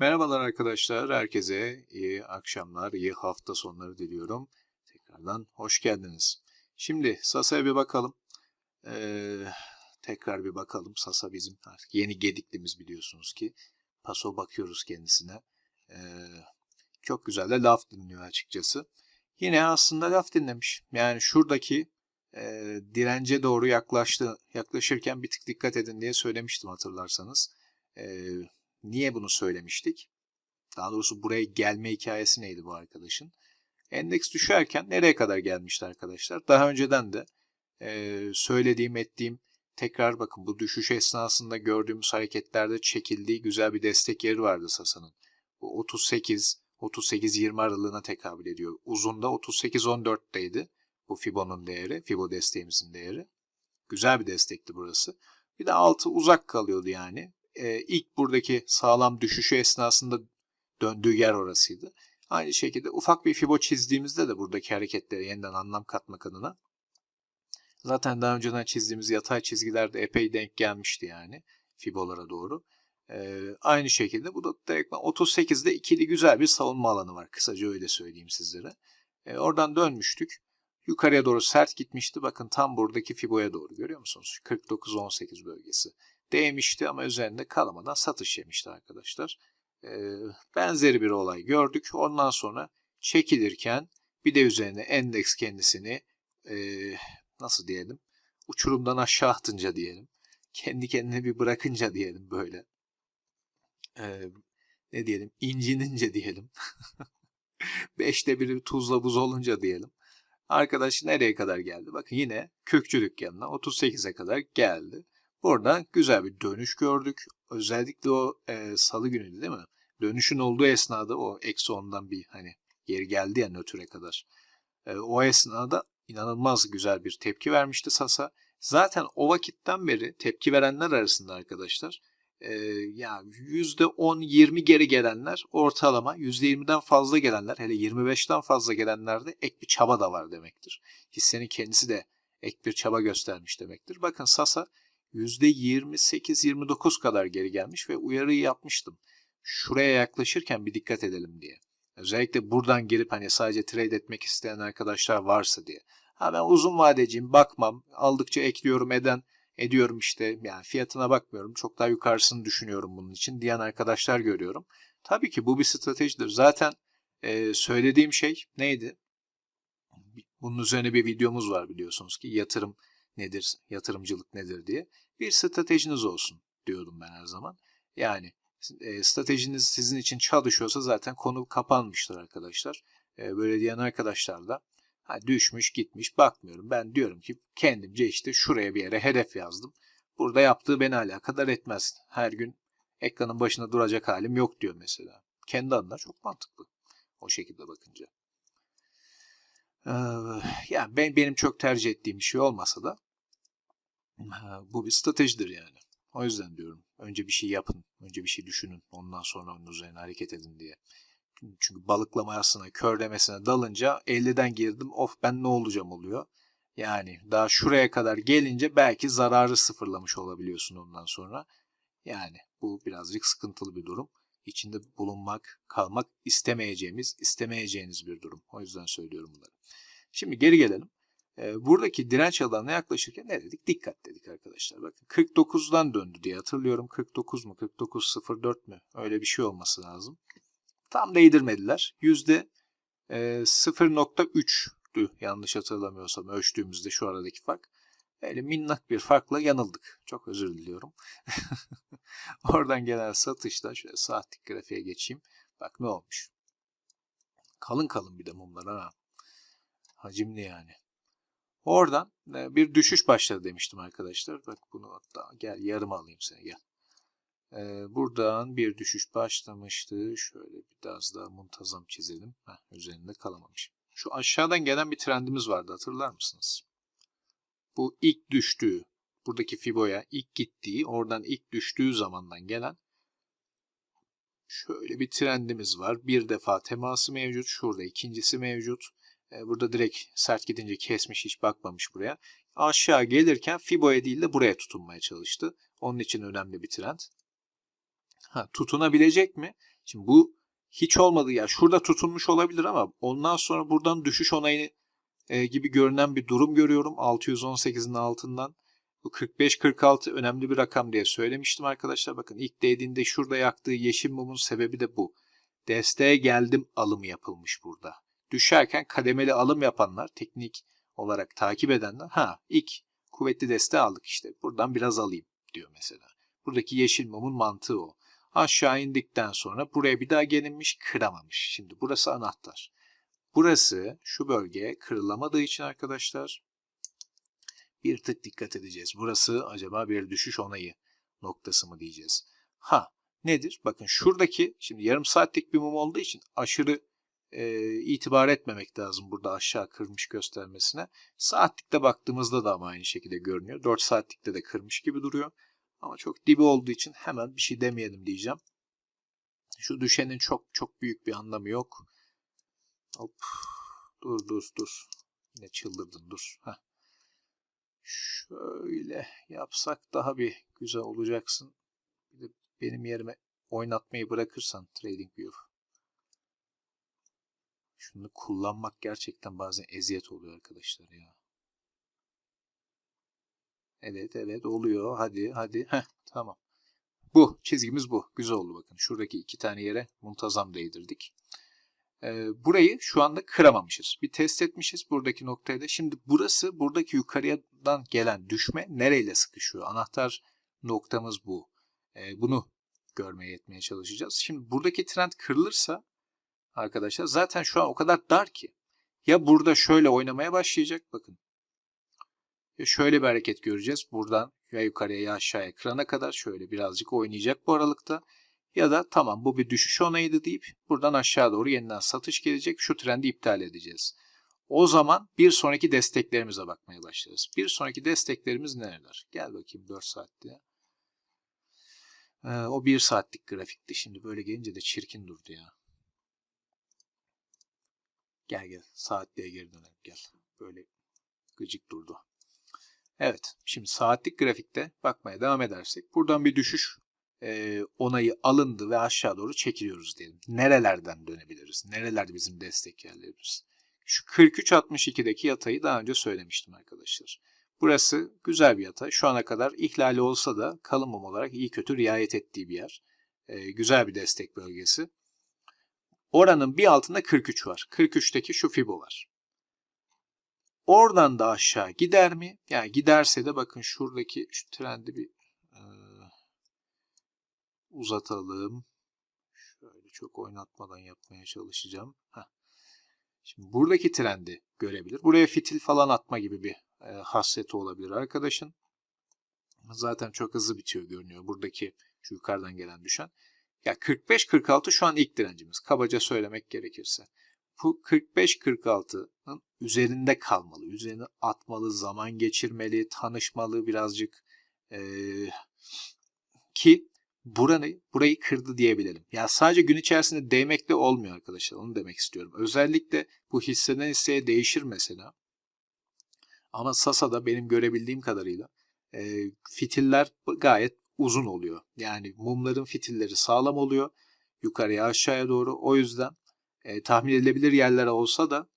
Merhabalar arkadaşlar, herkese iyi akşamlar, iyi hafta sonları diliyorum. Tekrardan hoş geldiniz. Şimdi Sasa'ya bir bakalım. Ee, tekrar bir bakalım. Sasa bizim artık yeni gediklimiz biliyorsunuz ki. Paso bakıyoruz kendisine. Ee, çok güzel de laf dinliyor açıkçası. Yine aslında laf dinlemiş. Yani şuradaki e, dirence doğru yaklaştı, yaklaşırken bir tık dikkat edin diye söylemiştim hatırlarsanız. Ee, Niye bunu söylemiştik? Daha doğrusu buraya gelme hikayesi neydi bu arkadaşın? Endeks düşerken nereye kadar gelmişti arkadaşlar? Daha önceden de e, söylediğim ettiğim tekrar bakın bu düşüş esnasında gördüğümüz hareketlerde çekildiği güzel bir destek yeri vardı Sasa'nın. Bu 38 38-20 aralığına tekabül ediyor. Uzunda 38-14'teydi bu Fibo'nun değeri, Fibo desteğimizin değeri. Güzel bir destekti burası. Bir de altı uzak kalıyordu yani e, ilk buradaki sağlam düşüşü esnasında döndüğü yer orasıydı. Aynı şekilde ufak bir fibo çizdiğimizde de buradaki hareketlere yeniden anlam katmak adına zaten daha önceden çizdiğimiz yatay çizgiler de epey denk gelmişti yani fibolara doğru. Ee, aynı şekilde bu da direkt 38'de ikili güzel bir savunma alanı var. Kısaca öyle söyleyeyim sizlere. Ee, oradan dönmüştük. Yukarıya doğru sert gitmişti. Bakın tam buradaki fiboya doğru görüyor musunuz? 49-18 bölgesi değmişti ama üzerinde kalamadan satış yemişti arkadaşlar. E, benzeri bir olay gördük. Ondan sonra çekilirken bir de üzerine endeks kendisini e, nasıl diyelim uçurumdan aşağı atınca diyelim. Kendi kendine bir bırakınca diyelim böyle. E, ne diyelim incinince diyelim. Beşte biri tuzla buz olunca diyelim. Arkadaş nereye kadar geldi? Bakın yine kökçülük yanına 38'e kadar geldi. Burada güzel bir dönüş gördük. Özellikle o e, salı günü değil mi? Dönüşün olduğu esnada o eksi ondan bir hani geri geldi ya nötre kadar. E, o esnada inanılmaz güzel bir tepki vermişti Sasa. Zaten o vakitten beri tepki verenler arasında arkadaşlar e, ya %10-20 geri gelenler ortalama %20'den fazla gelenler hele 25'ten fazla gelenlerde ek bir çaba da var demektir. Hissenin kendisi de ek bir çaba göstermiş demektir. Bakın Sasa %28-29 kadar geri gelmiş ve uyarıyı yapmıştım. Şuraya yaklaşırken bir dikkat edelim diye. Özellikle buradan gelip hani sadece trade etmek isteyen arkadaşlar varsa diye. Ha ben uzun vadeciyim bakmam. Aldıkça ekliyorum eden ediyorum işte. Yani fiyatına bakmıyorum. Çok daha yukarısını düşünüyorum bunun için diyen arkadaşlar görüyorum. Tabii ki bu bir stratejidir. Zaten e, söylediğim şey neydi? Bunun üzerine bir videomuz var biliyorsunuz ki yatırım nedir, yatırımcılık nedir diye bir stratejiniz olsun diyordum ben her zaman. Yani e, stratejiniz sizin için çalışıyorsa zaten konu kapanmıştır arkadaşlar. E, böyle diyen arkadaşlar da ha, düşmüş gitmiş bakmıyorum. Ben diyorum ki kendimce işte şuraya bir yere hedef yazdım. Burada yaptığı beni alakadar etmez. Her gün ekranın başında duracak halim yok diyor mesela. Kendi adına çok mantıklı. O şekilde bakınca. Ee, yani ben, benim çok tercih ettiğim bir şey olmasa da bu bir stratejidir yani. O yüzden diyorum. Önce bir şey yapın. Önce bir şey düşünün. Ondan sonra onun üzerine hareket edin diye. Çünkü balıklamasına, körlemesine dalınca 50'den girdim. Of ben ne olacağım oluyor. Yani daha şuraya kadar gelince belki zararı sıfırlamış olabiliyorsun ondan sonra. Yani bu birazcık sıkıntılı bir durum. İçinde bulunmak, kalmak istemeyeceğimiz, istemeyeceğiniz bir durum. O yüzden söylüyorum bunları. Şimdi geri gelelim. Ee, buradaki direnç alanına yaklaşırken ne dedik? Dikkat dedik arkadaşlar. Bakın 49'dan döndü diye hatırlıyorum. 49 mu? 49.04 mü? Öyle bir şey olması lazım. Tam değdirmediler. Yüzde 0.3'tü e, yanlış hatırlamıyorsam ölçtüğümüzde şu aradaki fark. Öyle minnak bir farkla yanıldık. Çok özür diliyorum. Oradan gelen satışta şöyle saatlik grafiğe geçeyim. Bak ne olmuş. Kalın kalın bir de mumlar ha. Hacimli yani. Oradan e, bir düşüş başladı demiştim arkadaşlar. Bak bunu hatta gel yarım alayım seni gel. Ee, buradan bir düşüş başlamıştı. Şöyle biraz daha muntazam çizelim. Heh, üzerinde kalamamış. Şu aşağıdan gelen bir trendimiz vardı hatırlar mısınız? Bu ilk düştüğü, buradaki Fibo'ya ilk gittiği, oradan ilk düştüğü zamandan gelen şöyle bir trendimiz var. Bir defa teması mevcut. Şurada ikincisi mevcut. E, burada direkt sert gidince kesmiş hiç bakmamış buraya. Aşağı gelirken Fibo'ya değil de buraya tutunmaya çalıştı. Onun için önemli bir trend. Ha, tutunabilecek mi? Şimdi bu hiç olmadı ya. Şurada tutunmuş olabilir ama ondan sonra buradan düşüş onayı e, gibi görünen bir durum görüyorum. 618'in altından. Bu 45-46 önemli bir rakam diye söylemiştim arkadaşlar. Bakın ilk değdiğinde şurada yaktığı yeşil mumun sebebi de bu. Desteğe geldim alımı yapılmış burada. Düşerken kademeli alım yapanlar, teknik olarak takip edenler, ha ilk kuvvetli desteği aldık işte. Buradan biraz alayım diyor mesela. Buradaki yeşil mumun mantığı o. Aşağı indikten sonra buraya bir daha gelinmiş kıramamış. Şimdi burası anahtar. Burası şu bölge kırılamadığı için arkadaşlar bir tık dikkat edeceğiz. Burası acaba bir düşüş onayı noktası mı diyeceğiz. Ha nedir? Bakın şuradaki şimdi yarım saatlik bir mum olduğu için aşırı e, itibar etmemek lazım burada aşağı kırmış göstermesine. Saatlikte baktığımızda da ama aynı şekilde görünüyor. 4 saatlikte de kırmış gibi duruyor. Ama çok dibi olduğu için hemen bir şey demeyelim diyeceğim. Şu düşenin çok çok büyük bir anlamı yok. Hop. Dur dur dur. Yine çıldırdın dur. Heh. Şöyle yapsak daha bir güzel olacaksın. Benim yerime oynatmayı bırakırsan TradingView. Şunu kullanmak gerçekten bazen eziyet oluyor arkadaşlar ya. Evet evet oluyor. Hadi hadi. Heh, tamam. Bu çizgimiz bu. Güzel oldu bakın. Şuradaki iki tane yere muntazam değdirdik. Ee, burayı şu anda kıramamışız. Bir test etmişiz buradaki noktayı da. Şimdi burası buradaki yukarıdan gelen düşme nereyle sıkışıyor? Anahtar noktamız bu. Ee, bunu görmeye yetmeye çalışacağız. Şimdi buradaki trend kırılırsa arkadaşlar zaten şu an o kadar dar ki ya burada şöyle oynamaya başlayacak bakın. Ya şöyle bir hareket göreceğiz. Buradan ya yukarıya ya aşağıya kırana kadar şöyle birazcık oynayacak bu aralıkta. Ya da tamam bu bir düşüş onayıydı deyip buradan aşağı doğru yeniden satış gelecek. Şu trendi iptal edeceğiz. O zaman bir sonraki desteklerimize bakmaya başlarız. Bir sonraki desteklerimiz nereler? Gel bakayım 4 saatte. Ee, o 1 saatlik grafikti. Şimdi böyle gelince de çirkin durdu ya. Gel gel saatliğe geri dönelim gel. Böyle gıcık durdu. Evet şimdi saatlik grafikte bakmaya devam edersek buradan bir düşüş e, onayı alındı ve aşağı doğru çekiliyoruz diyelim. Nerelerden dönebiliriz? Nereler bizim destek yerlerimiz? Şu 43.62'deki yatayı daha önce söylemiştim arkadaşlar. Burası güzel bir yatay. Şu ana kadar ihlali olsa da kalın mum olarak iyi kötü riayet ettiği bir yer. E, güzel bir destek bölgesi. Oranın bir altında 43 var. 43'teki şu fibo var. Oradan da aşağı gider mi? Yani giderse de bakın şuradaki şu trendi bir e, uzatalım. Şöyle çok oynatmadan yapmaya çalışacağım. Heh. Şimdi buradaki trendi görebilir. Buraya fitil falan atma gibi bir e, hasreti olabilir arkadaşın. Zaten çok hızlı bitiyor görünüyor. Buradaki şu yukarıdan gelen düşen. Ya 45-46 şu an ilk direncimiz. Kabaca söylemek gerekirse. Bu 45-46'nın üzerinde kalmalı. Üzerine atmalı, zaman geçirmeli, tanışmalı birazcık. Ee, ki buranı, burayı kırdı diyebilelim. Ya sadece gün içerisinde değmekle olmuyor arkadaşlar. Onu demek istiyorum. Özellikle bu hisseden hisseye değişir mesela. Ama Sasa'da benim görebildiğim kadarıyla e, fitiller gayet uzun oluyor. Yani mumların fitilleri sağlam oluyor. Yukarıya aşağıya doğru. O yüzden e, tahmin edilebilir yerler olsa da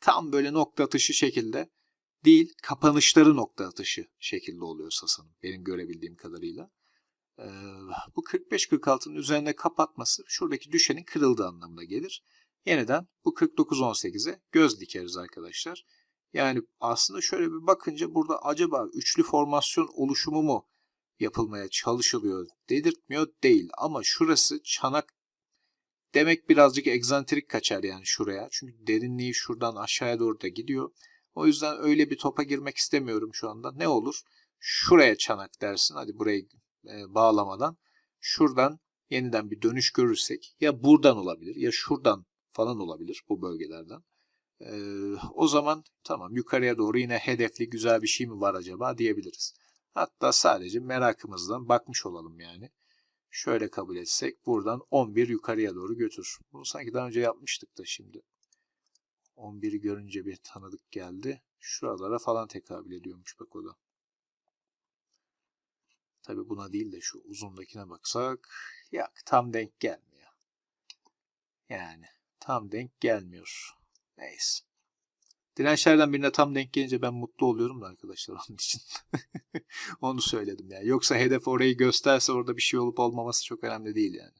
tam böyle nokta atışı şekilde değil kapanışları nokta atışı şekilde oluyor Sasa'nın benim görebildiğim kadarıyla. Ee, bu 45-46'nın üzerine kapatması şuradaki düşenin kırıldığı anlamına gelir. Yeniden bu 49-18'e göz dikeriz arkadaşlar. Yani aslında şöyle bir bakınca burada acaba üçlü formasyon oluşumu mu yapılmaya çalışılıyor dedirtmiyor değil. Ama şurası çanak demek birazcık egzantrik kaçar yani şuraya. Çünkü derinliği şuradan aşağıya doğru da gidiyor. O yüzden öyle bir topa girmek istemiyorum şu anda. Ne olur? Şuraya çanak dersin. Hadi burayı e, bağlamadan. Şuradan yeniden bir dönüş görürsek ya buradan olabilir ya şuradan falan olabilir bu bölgelerden. Ee, o zaman tamam yukarıya doğru yine hedefli güzel bir şey mi var acaba diyebiliriz. Hatta sadece merakımızdan bakmış olalım yani. Şöyle kabul etsek buradan 11 yukarıya doğru götür. Bunu sanki daha önce yapmıştık da şimdi. 11'i görünce bir tanıdık geldi. Şuralara falan tekabül ediyormuş bak o da. Tabi buna değil de şu uzundakine baksak yok tam denk gelmiyor. Yani tam denk gelmiyor. Neyse. Dirençlerden birine tam denk gelince ben mutlu oluyorum da arkadaşlar onun için. Onu söyledim yani. Yoksa hedef orayı gösterse orada bir şey olup olmaması çok önemli değil yani.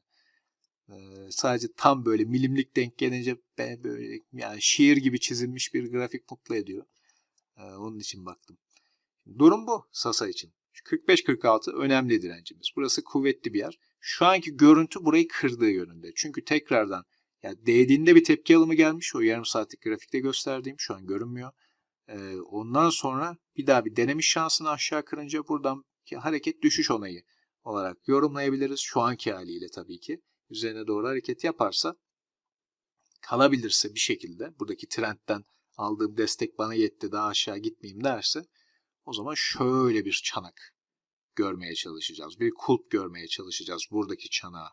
Ee, sadece tam böyle milimlik denk gelince ben böyle yani şiir gibi çizilmiş bir grafik mutlu ediyor. Ee, onun için baktım. Durum bu Sasa için. 45-46 önemli direncimiz. Burası kuvvetli bir yer. Şu anki görüntü burayı kırdığı yönünde. Çünkü tekrardan yani değdiğinde bir tepki alımı gelmiş. O yarım saatlik grafikte gösterdiğim şu an görünmüyor. Ee, ondan sonra bir daha bir denemiş şansını aşağı kırınca buradan hareket düşüş onayı olarak yorumlayabiliriz. Şu anki haliyle tabii ki. Üzerine doğru hareket yaparsa kalabilirse bir şekilde buradaki trendten aldığım destek bana yetti daha aşağı gitmeyeyim derse o zaman şöyle bir çanak görmeye çalışacağız. Bir kulp görmeye çalışacağız buradaki çanağı.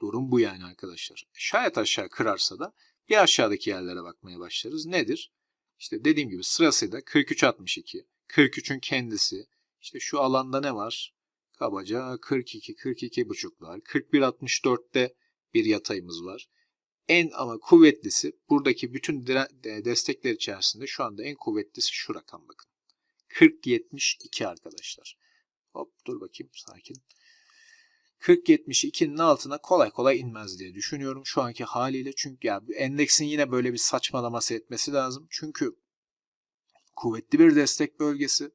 Durum bu yani arkadaşlar. Şayet aşağı kırarsa da bir aşağıdaki yerlere bakmaya başlarız. Nedir? İşte dediğim gibi sırasıyla 43.62, 43'ün kendisi, işte şu alanda ne var? Kabaca 42, 42 buçuklar, 41.64'te bir yatayımız var. En ama kuvvetlisi buradaki bütün destekler içerisinde şu anda en kuvvetlisi şu rakam bakın. 40.72 arkadaşlar. Hop dur bakayım sakin. 40.72'nin altına kolay kolay inmez diye düşünüyorum şu anki haliyle. Çünkü ya endeksin yine böyle bir saçmalaması etmesi lazım. Çünkü kuvvetli bir destek bölgesi,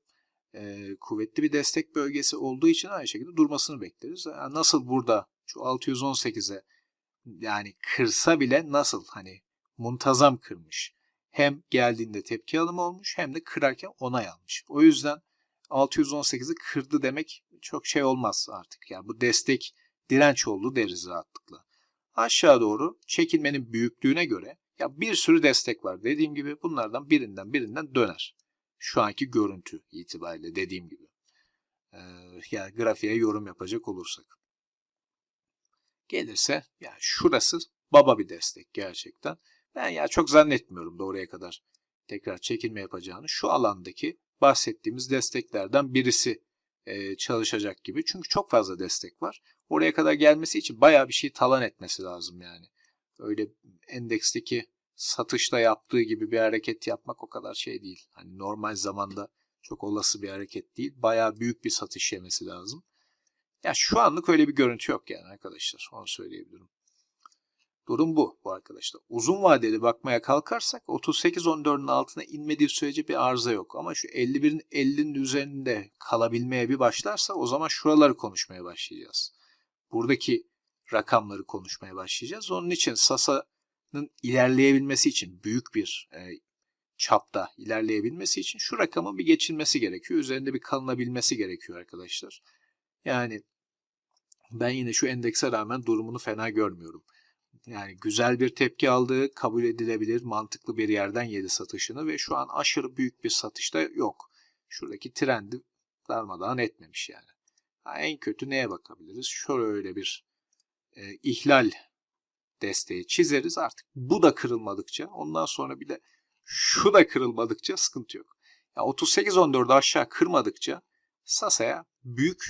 e, kuvvetli bir destek bölgesi olduğu için aynı şekilde durmasını bekleriz. Yani nasıl burada şu 618'e yani kırsa bile nasıl hani muntazam kırmış. Hem geldiğinde tepki alımı olmuş hem de kırarken onay almış. O yüzden 618'i kırdı demek çok şey olmaz artık. Yani bu destek direnç oldu deriz rahatlıkla. Aşağı doğru çekilmenin büyüklüğüne göre ya bir sürü destek var. Dediğim gibi bunlardan birinden birinden döner. Şu anki görüntü itibariyle dediğim gibi. Ee, yani grafiğe yorum yapacak olursak. Gelirse yani şurası baba bir destek gerçekten. Ben ya çok zannetmiyorum doğruya kadar tekrar çekilme yapacağını. Şu alandaki bahsettiğimiz desteklerden birisi çalışacak gibi. Çünkü çok fazla destek var. Oraya kadar gelmesi için bayağı bir şey talan etmesi lazım yani. Öyle endeksteki satışta yaptığı gibi bir hareket yapmak o kadar şey değil. Hani normal zamanda çok olası bir hareket değil. Bayağı büyük bir satış yemesi lazım. Ya şu anlık öyle bir görüntü yok yani arkadaşlar. Onu söyleyebilirim. Durum bu bu arkadaşlar. Uzun vadeli bakmaya kalkarsak 38-14'ün altına inmediği sürece bir arıza yok. Ama şu 51'in 50'nin üzerinde kalabilmeye bir başlarsa o zaman şuraları konuşmaya başlayacağız. Buradaki rakamları konuşmaya başlayacağız. Onun için Sasa'nın ilerleyebilmesi için büyük bir e, çapta ilerleyebilmesi için şu rakamın bir geçilmesi gerekiyor. Üzerinde bir kalınabilmesi gerekiyor arkadaşlar. Yani ben yine şu endekse rağmen durumunu fena görmüyorum. Yani güzel bir tepki aldığı kabul edilebilir mantıklı bir yerden yedi satışını ve şu an aşırı büyük bir satışta yok. Şuradaki trendi darmadağın etmemiş yani. Ha, en kötü neye bakabiliriz? Şöyle bir e, ihlal desteği çizeriz artık. Bu da kırılmadıkça ondan sonra bir de şu da kırılmadıkça sıkıntı yok. Ya 38-14'ü aşağı kırmadıkça Sasa'ya büyük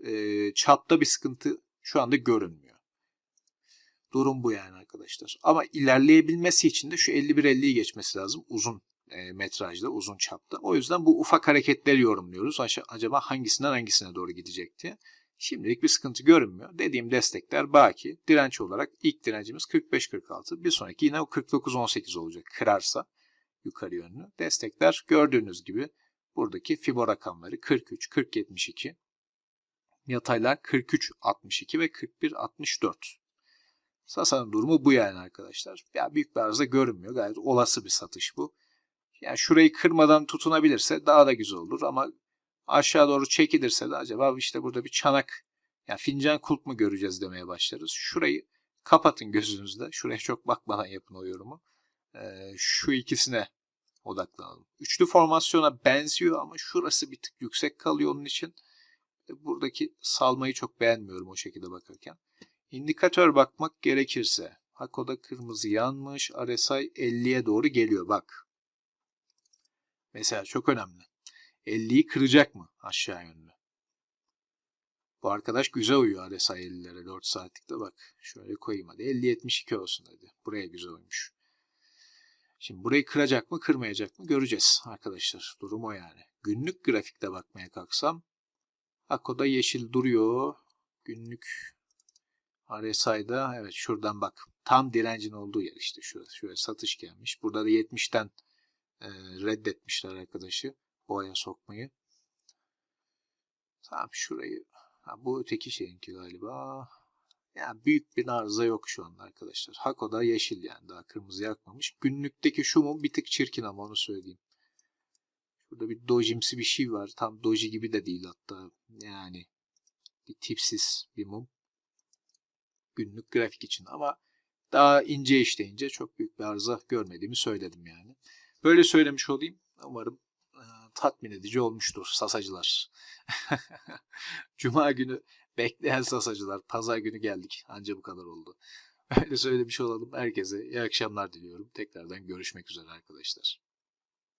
e, çapta bir sıkıntı şu anda görünmüyor. Durum bu yani arkadaşlar. Ama ilerleyebilmesi için de şu 51-50'yi geçmesi lazım uzun e, metrajda, uzun çapta. O yüzden bu ufak hareketleri yorumluyoruz. Acaba hangisinden hangisine doğru gidecek diye. Şimdilik bir sıkıntı görünmüyor. Dediğim destekler baki. Direnç olarak ilk direncimiz 45-46. Bir sonraki yine o 49-18 olacak kırarsa yukarı yönlü. Destekler gördüğünüz gibi buradaki Fibo rakamları 43-40-72. Yataylar 43-62 ve 41-64. Sasa'nın durumu bu yani arkadaşlar. Ya büyük bir arıza görünmüyor. Gayet olası bir satış bu. Yani şurayı kırmadan tutunabilirse daha da güzel olur ama aşağı doğru çekilirse de acaba işte burada bir çanak yani fincan kulp mu göreceğiz demeye başlarız. Şurayı kapatın gözünüzde. Şuraya çok bakmadan yapın o yorumu. Ee, şu ikisine odaklanalım. Üçlü formasyona benziyor ama şurası bir tık yüksek kalıyor onun için. Buradaki salmayı çok beğenmiyorum o şekilde bakarken. İndikatör bakmak gerekirse Hako'da kırmızı yanmış. RSI 50'ye doğru geliyor bak. Mesela çok önemli. 50'yi kıracak mı aşağı yönlü? Bu arkadaş güzel uyuyor RSI 50'lere 4 saatlikte bak. Şöyle koyayım hadi 50-72 olsun hadi. Buraya güzel uymuş. Şimdi burayı kıracak mı kırmayacak mı göreceğiz arkadaşlar. Durum o yani. Günlük grafikte bakmaya kalksam Ako'da yeşil duruyor. Günlük RSI'da evet şuradan bak. Tam direncin olduğu yer işte şurası. Şöyle satış gelmiş. Burada da 70'ten e, reddetmişler arkadaşı. Boğaya sokmayı. Tamam şurayı. Ha, bu öteki şeyinki galiba. Yani büyük bir arıza yok şu anda arkadaşlar. Hako'da yeşil yani daha kırmızı yakmamış. Günlükteki şu mum bir tık çirkin ama onu söyleyeyim. Burada bir dojimsi bir şey var. Tam doji gibi de değil hatta. Yani bir tipsiz bir mum. Günlük grafik için ama daha ince işleyince çok büyük bir arıza görmediğimi söyledim yani. Böyle söylemiş olayım. Umarım e, tatmin edici olmuştur sasacılar. Cuma günü bekleyen sasacılar. Pazar günü geldik. Anca bu kadar oldu. Öyle söylemiş olalım. Herkese iyi akşamlar diliyorum. Tekrardan görüşmek üzere arkadaşlar.